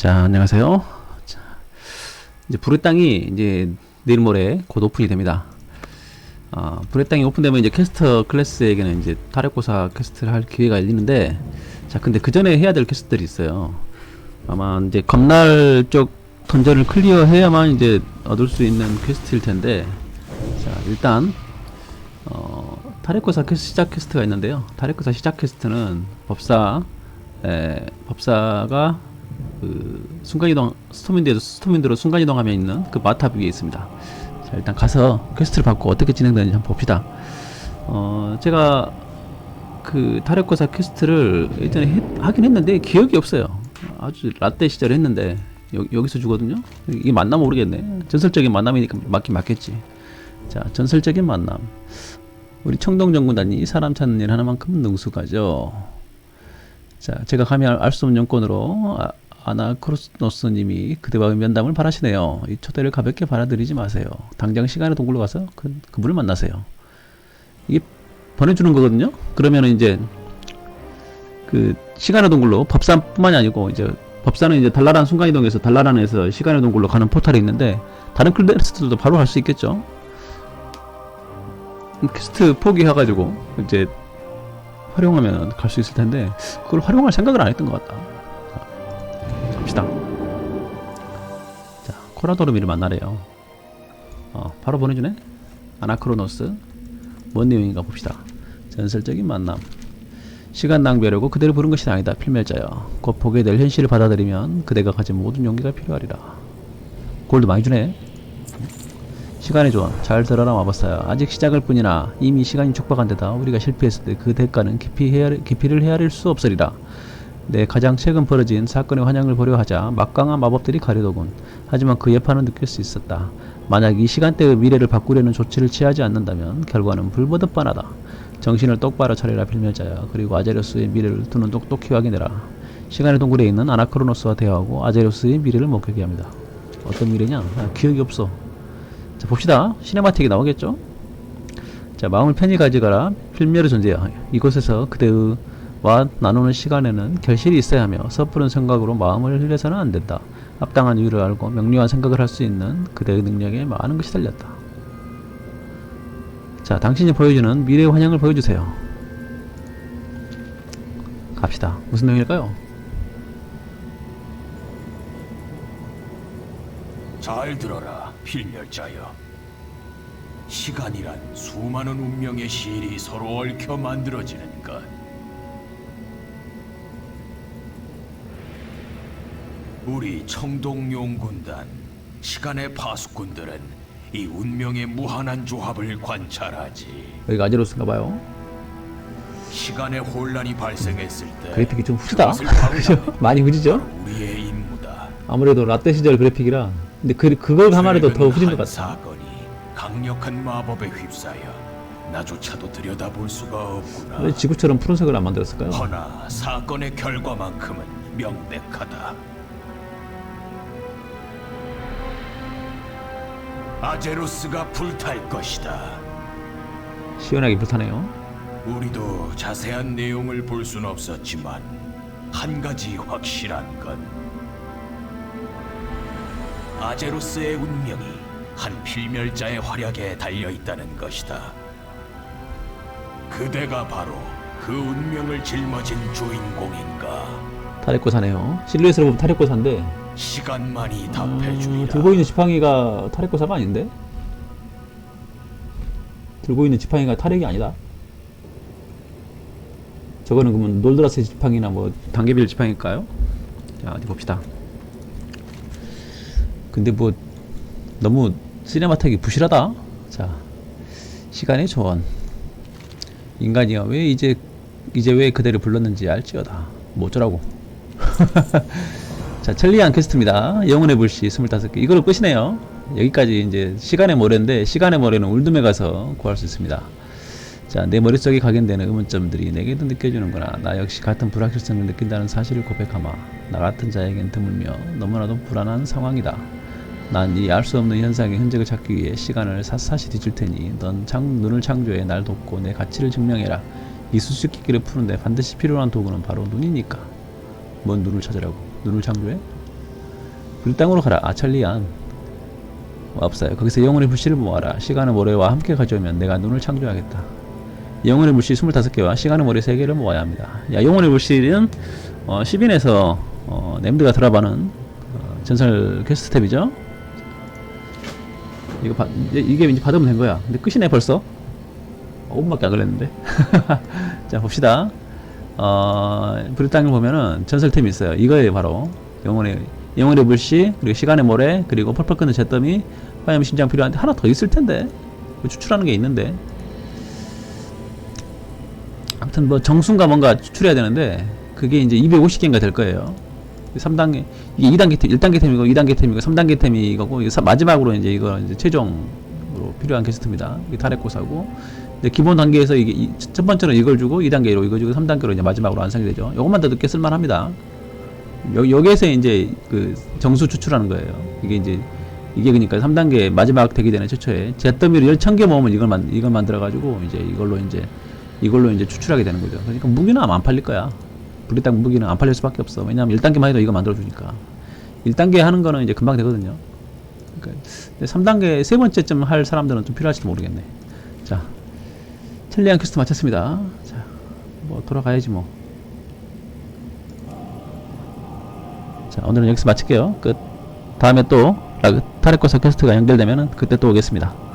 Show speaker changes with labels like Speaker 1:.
Speaker 1: 자, 안녕하세요. 자, 이제 불의 땅이 이제 내일 모레 곧 오픈이 됩니다. 아, 불의 땅이 오픈되면 이제 캐스터 클래스에게는 이제 타력고사 캐스트를 할 기회가 열리는데, 자, 근데 그 전에 해야 될 캐스트들이 있어요. 아마 이제 검날 쪽 던전을 클리어해야만 이제 얻을 수 있는 퀘스트일 텐데, 자, 일단, 어, 타력고사 퀘스트 시작 퀘스트가 있는데요. 타력고사 시작 퀘스트는 법사, 에, 법사가 그 순간이동 스톰인드에도 스톰인드로 순간이동하면 있는 그 마탑 위에 있습니다. 자 일단 가서 퀘스트를 받고 어떻게 진행되는지 한번 봅시다. 어 제가 그 타력거사 퀘스트를 예전에 했- 하긴 했는데 기억이 없어요. 아주 라떼 시절에 했는데 여, 여기서 주거든요. 이게 맞나 모르겠네. 전설적인 만남이니까 맞긴 맞겠지. 자 전설적인 만남. 우리 청동정군단이 이 사람 찾는 일 하나만큼은 능숙하죠. 자, 제가 감히 알 수 없는 용건으로 아, 아나크로스노스님이 그대와 면담을 바라시네요. 이 초대를 가볍게 받아들이지 마세요. 당장 시간의 동굴로 가서 그, 그분을 만나세요. 이게 보내주는 거거든요. 그러면은 이제 그 시간의 동굴로 법산뿐만이 아니고 이제 법사는 이제 달라란 순간이동에서 달라란에서 시간의 동굴로 가는 포탈이 있는데 다른 클래스들도 바로 갈 수 있겠죠. 퀘스트 포기해가지고 이제 활용하면 갈 수 있을 텐데 그걸 활용할 생각을 안 했던 것 같다. 코라도르미를 만나래요. 어, 바로 보내주네. 아나크로노스. 뭔 내용인가 봅시다. 전설적인 만남. 시간 낭비하려고 그대를 부른 것이 아니다. 필멸자여. 곧 보게 될 현실을 받아들이면 그대가 가진 모든 용기가 필요하리라. 골드 많이 주네. 시간의 조언 잘 들어라 마법사야 아직 시작일 뿐이나 이미 시간이 촉박한 데다 우리가 실패했을 때 그 대가는 깊이 헤아리, 깊이를 헤아릴 수 없으리라 내 가장 최근 벌어진 사건의 환영을 보려 하자 막강한 마법들이 가려더군. 하지만 그 여파는 느낄 수 있었다. 만약 이 시간대의 미래를 바꾸려는 조치를 취하지 않는다면 결과는 불보듯 뻔하다. 정신을 똑바로 차리라 필멸자야. 그리고 아제로스의 미래를 두눈 똑똑히 확인해라. 시간의 동굴에 있는 아나크로노스와 대화하고 아제로스의 미래를 목격해야 합니다. 어떤 미래냐? 아, 기억이 없어. 자 봅시다. 시네마틱이 나오겠죠? 자 마음을 편히 가져가라. 필멸의 존재야. 이곳에서 그대 와 나누는 시간에는 결실이 있어야 하며 섣부른 생각으로 마음을 흘려서는 안 된다. 합당한 이유를 알고 명료한 생각을 할 수 있는 그대의 능력에 많은 것이 달렸다. 자 당신이 보여주는 미래의 환영을 보여주세요. 갑시다. 무슨 내용일까요?
Speaker 2: 잘 들어라, 필멸자여. 시간이란 수많은 운명의 실이 서로 얽혀 만들어지는 것. 우리 청동용 군단, 시간의 파수꾼들은 이 운명의 무한한 조합을 관찰하지.
Speaker 1: 여기가 아제로스인가 봐요
Speaker 2: 시간의 혼란이 발생했을 때
Speaker 1: 그래픽이 좀
Speaker 2: 방해하는
Speaker 1: 그죠? 많이 후지죠?
Speaker 2: 우리의 임무다.
Speaker 1: 아무래도 라떼 시절 그래픽이라 근데 그, 그걸 감안해도 더 후진
Speaker 2: 것한
Speaker 1: 같아
Speaker 2: 사건이 강력한 마법에 휩싸여 나조차도 들여다볼 수가 없구나.
Speaker 1: 왜 지구처럼 푸른색을 안 만들었을까요?
Speaker 2: 허나 사건의 결과만큼은 명백하다. 아제로스가 불탈 것이다.
Speaker 1: 시원하게 불타네요
Speaker 2: 우리도 자세한 내용을 볼 순 없었지만 한 가지 확실한 건 아제로스의 운명이 한 필멸자의 활약에 달려 있다는 것이다. 그대가 바로 그 운명을 짊어진 주인공인가?
Speaker 1: 타레코사네요. 실루엣으로 보면 타레코사인데
Speaker 2: 시간만이
Speaker 1: 음,
Speaker 2: 답해주리라.
Speaker 1: 들고 있는 지팡이가 타레코사가 아닌데? 들고 있는 지팡이가 타렉이 아니다? 저거는 그러면 놀드라스 지팡이나 뭐 단계별 지팡이일까요? 자 어디 봅시다. 근데 뭐 너무 시네마틱이 부실하다? 자 시간의 조언. 인간이여 왜 이제 이제 왜 그대를 불렀는지 알지어다. 뭐 어쩌라고 자 천리안 퀘스트입니다. 영혼의 불씨 25개. 이걸로 끝이네요. 여기까지 이제 시간의 모래인데 시간의 모래는 울둠에 가서 구할 수 있습니다. 자 내 머릿속에 각인되는 의문점들이 내게도 느껴지는구나. 나 역시 같은 불확실성을 느낀다는 사실을 고백하마. 나 같은 자에겐 드물며 너무나도 불안한 상황이다. 난 이 알 수 없는 현상의 흔적을 찾기 위해 시간을 샅샅이 뒤질 테니 넌 창, 눈을 창조해 날 돕고 내 가치를 증명해라. 이 수수께끼를 푸는데 반드시 필요한 도구는 바로 눈이니까 뭔 눈을 찾으라고 눈을 창조해? 불 땅으로 가라. 아찰리안. 없어요. 거기서 영혼의 불씨를 모아라. 시간의 모래와 함께 가져오면 내가 눈을 창조하겠다. 영혼의 불씨 25개와 시간의 모래 3개를 모아야 합니다. 야, 영혼의 불씨는 어, 10인에서 어, 램드가 들어가는 어, 전설 퀘스트 탭이죠. 이거 받, 이제 이게 이제 받으면 된 거야. 근데 끝이네 벌써. 5분밖에 안 걸렸는데. 자 봅시다. 어, 땅을 보면은 전설템이 있어요. 이거예요 바로 영혼의 영혼의 불씨 그리고 시간의 모래 그리고 펄펄 끓는 잿더미 화염 심장 필요한데 하나 더 있을 텐데 뭐 추출하는 게 있는데 아무튼 뭐 정수인가 뭔가 추출해야 되는데 그게 이제 250개인가 될 거예요. 3단계 이게 2단계 템, 1단계 템이고 2단계 템이고 3단계 템이 사- 마지막으로 이제 이거 이제 최종으로 필요한 퀘스트입니다. 이게 근데 기본 단계에서 이게 이- 첫 번째로 이걸 주고 2단계로 이거 주고 3단계로 이제 마지막으로 완성이 되죠. 요것만 더 늦게 쓸만합니다. 여, 여기에서 이제 그 정수 추출하는 거예요. 이게 이제 이게 그러니까 3단계 마지막 되기 전에 최초에 잿더미를 10,000개 모으면 이걸 만 이걸 만들어 가지고 이제 이걸로 이제 이걸로 이제 추출하게 되는 거죠. 그러니까 무기는 아마 안 팔릴 거야. 브리땅 무기는 안 팔릴 수밖에 없어. 왜냐하면 1단계만 해도 이거 만들어 주니까. 1단계 하는 거는 이제 금방 되거든요. 그러니까 3단계 세 번째쯤 할 사람들은 좀 필요할지도 모르겠네. 자, 첼리안 퀘스트 마쳤습니다. 자, 뭐 돌아가야지 뭐. 자, 오늘은 여기서 마칠게요. 끝. 다음에 또 타레코사 퀘스트가 연결되면 그때 또 오겠습니다.